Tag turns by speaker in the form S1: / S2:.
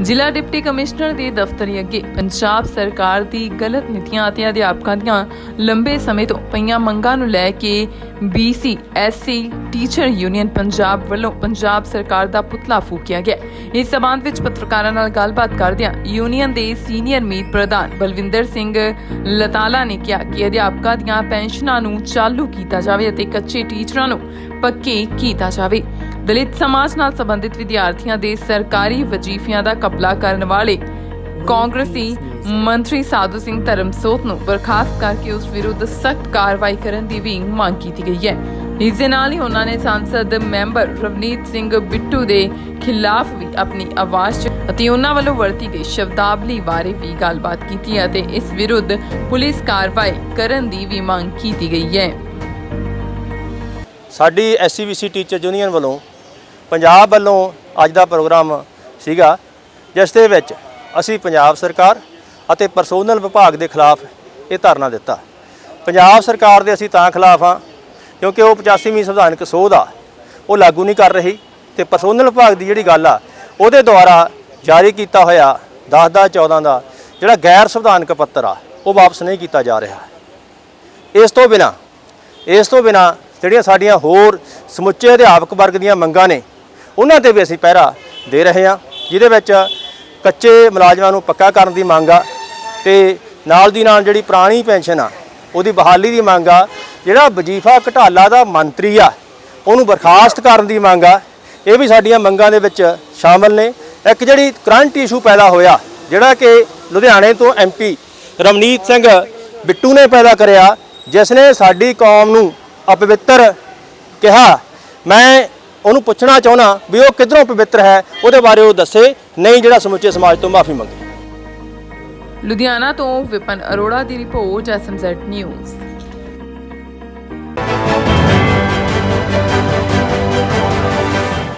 S1: ਜ਼ਿਲ੍ਹਾ deputy commissioner ਦੇ ਦਫ਼ਤਰੀ ਅੱਗੇ ਪੰਜਾਬ ਸਰਕਾਰ ਦੀ ਗਲਤ ਨੀਤੀਆਂ ਅਤੇ ਅਧਿਆਪਕਾਂ ਦੀਆਂ ਲੰਬੇ ਸਮੇਂ ਤੋਂ ਪਈਆਂ ਮੰਗਾਂ ਨੂੰ ਲੈ ਕੇ BC SC teacher union Punjab ਵੱਲੋਂ ਪੰਜਾਬ ਸਰਕਾਰ ਦਾ ਪੁਤਲਾ ਫੂਕਿਆ ਗਿਆ। ਇਸ ਸਬੰਧ ਵਿੱਚ ਪੱਤਰਕਾਰਾਂ ਨਾਲ ਗੱਲਬਾਤ ਕਰਦਿਆਂ ਯੂਨੀਅਨ ਦੇ ਸੀਨੀਅਰ ਮੀਤ ਪ੍ਰਧਾਨ ਬਲਵਿੰਦਰ ਸਿੰਘ ਲਤਾਲਾ ਨੇ ਕਿਹਾ ਕਿ ਅਧਿਆਪਕਾਂ ਦੀਆਂ ਪੈਨਸ਼ਨਾਂ ਨੂੰ ਚਾਲੂ ਕੀਤਾ ਜਾਵੇ ਅਤੇ ਕੱਚੇ ਟੀਚਰਾਂ ਨੂੰ ਪੱਕੇ ਕੀਤਾ ਜਾਵੇ। ਦਲਿਤ ਸਮਾਜ ਨਾਲ ਸੰਬੰਧਿਤ ਵਿਦਿਆਰਥੀਆਂ ਦੇ ਸਰਕਾਰੀ ਵਜ਼ੀਫਿਆਂ ਦਾ ਕਪਲਾ ਕਰਨ ਵਾਲੇ ਕਾਂਗਰਸੀ ਮੰਤਰੀ ਸਾਧੂ ਸਿੰਘ ਧਰਮਸੋਤ ਨੂੰ ਬਰਖਾਸਤ ਕਰਕੇ ਉਸ ਵਿਰੁੱਧ ਸਖਤ ਕਾਰਵਾਈ ਕਰਨ ਦੀ ਵੀ ਮੰਗ ਕੀਤੀ ਗਈ ਹੈ। ਇਸ ਦੇ ਨਾਲ ਹੀ ਉਹਨਾਂ ਨੇ ਸੰਸਦ ਮੈਂਬਰ ਰਵਨੀਤ ਸਿੰਘ ਬਿੱਟੂ ਦੇ ਖਿਲਾਫ ਵੀ ਆਪਣੀ ਆਵਾਜ਼ ਅਤੇ ਉਹਨਾਂ ਵੱਲੋਂ ਵਰਤੀ ਗਈ ਸ਼ਬਦਾਵਲੀ ਬਾਰੇ ਵੀ ਗੱਲਬਾਤ ਕੀਤੀ ਅਤੇ ਇਸ ਵਿਰੁੱਧ ਪੁਲਿਸ ਕਾਰਵਾਈ ਕਰਨ ਦੀ ਵੀ ਮੰਗ ਕੀਤੀ ਗਈ ਹੈ।
S2: ਸਾਡੀ ਐਸਸੀਬੀਸੀ ਟੀਚਰ ਯੂਨੀਅਨ ਵੱਲੋਂ ਪੰਜਾਬ ਵੱਲੋਂ ਅੱਜ ਦਾ ਪ੍ਰੋਗਰਾਮ ਸੀਗਾ, ਜਿਸ ਦੇ ਵਿੱਚ ਅਸੀਂ ਪੰਜਾਬ ਸਰਕਾਰ ਅਤੇ ਪਰਸੋਨਲ ਵਿਭਾਗ ਦੇ ਖਿਲਾਫ ਇਹ ਧਰਨਾ ਦਿੱਤਾ। ਪੰਜਾਬ ਸਰਕਾਰ ਦੇ ਅਸੀਂ ਤਾਂ ਖਿਲਾਫ ਹਾਂ, ਕਿਉਂਕਿ ਉਹ 85ਵੀਂ ਸੰਵਿਧਾਨਕ ਸੋਧ ਆ, ਉਹ ਲਾਗੂ ਨਹੀਂ ਕਰ ਰਹੀ ਤੇ ਪਰਸੋਨਲ ਵਿਭਾਗ ਦੀ ਜਿਹੜੀ ਗੱਲ ਆ, ਉਹਦੇ ਦੁਆਰਾ ਜਾਰੀ ਕੀਤਾ ਹੋਇਆ 10 ਦਾ 14 ਦਾ ਜਿਹੜਾ ਗੈਰ ਸੰਵਿਧਾਨਕ ਪੱਤਰ ਆ, ਉਹ ਵਾਪਸ ਨਹੀਂ ਕੀਤਾ ਜਾ ਰਿਹਾ। ਇਸ ਤੋਂ ਬਿਨਾ, ਇਸ ਤੋਂ ਬਿਨਾ ਜਿਹੜੀਆਂ ਸਾਡੀਆਂ ਹੋਰ ਸਮੁੱਚੇ ਅਧਿਆਪਕ ਵਰਗ ਦੀਆਂ ਮੰਗਾਂ ਨੇ ਉਹਨਾਂ ਤੇ ਵੀ ਅਸੀਂ ਪਹਿਰਾ ਦੇ ਰਹੇ ਹਾਂ, ਜਿਹਦੇ ਵਿੱਚ ਕੱਚੇ ਮੁਲਾਜ਼ਮਾਂ ਨੂੰ ਪੱਕਾ ਕਰਨ ਦੀ ਮੰਗ ਆ ਤੇ ਨਾਲ ਦੀ ਨਾਲ ਜਿਹੜੀ ਪੁਰਾਣੀ ਪੈਨਸ਼ਨ ਆ, ਉਹਦੀ ਬਹਾਲੀ ਦੀ ਮੰਗ ਆ, ਜਿਹੜਾ ਵਜੀਫਾ ਘਟਾਲਾ ਦਾ ਮੰਤਰੀ ਆ, ਉਹਨੂੰ ਬਰਖਾਸਤ ਕਰਨ ਦੀ ਮੰਗ ਆ, ਇਹ ਵੀ ਸਾਡੀਆਂ ਮੰਗਾਂ ਦੇ ਵਿੱਚ ਸ਼ਾਮਲ ਨੇ। ਇੱਕ ਜਿਹੜੀ ਕਰੰਟ ਇਸ਼ੂ ਪੈਦਾ ਹੋਇਆ, ਜਿਹੜਾ ਕਿ ਲੁਧਿਆਣੇ ਤੋਂ ਐਮਪੀ ਰਮਨੀਤ ਸਿੰਘ ਬਿੱਟੂ ਨੇ ਪੈਦਾ ਕਰਿਆ, ਜਿਸ ਨੇ ਸਾਡੀ ਕੌਮ ਨੂੰ ਅਪਵਿੱਤਰ ਕਿਹਾ। ਮੈਂ ਉਹਨੂੰ ਪੁੱਛਣਾ ਚਾਹੁੰਦਾ ਵੀ ਉਹ ਕਿਧਰੋਂ ਪਵਿੱਤਰ ਹੈ, ਉਹਦੇ ਬਾਰੇ ਉਹ ਦੱਸੇ, ਨਹੀਂ ਜਿਹੜਾ ਸਮੁੱਚੇ ਸਮਾਜ ਤੋਂ ਮਾਫੀ ਮੰਗੇ।
S1: ਲੁਧਿਆਣਾ ਤੋਂ ਵਿਪਨ ਅਰੋੜਾ ਦੀ report S M Z news.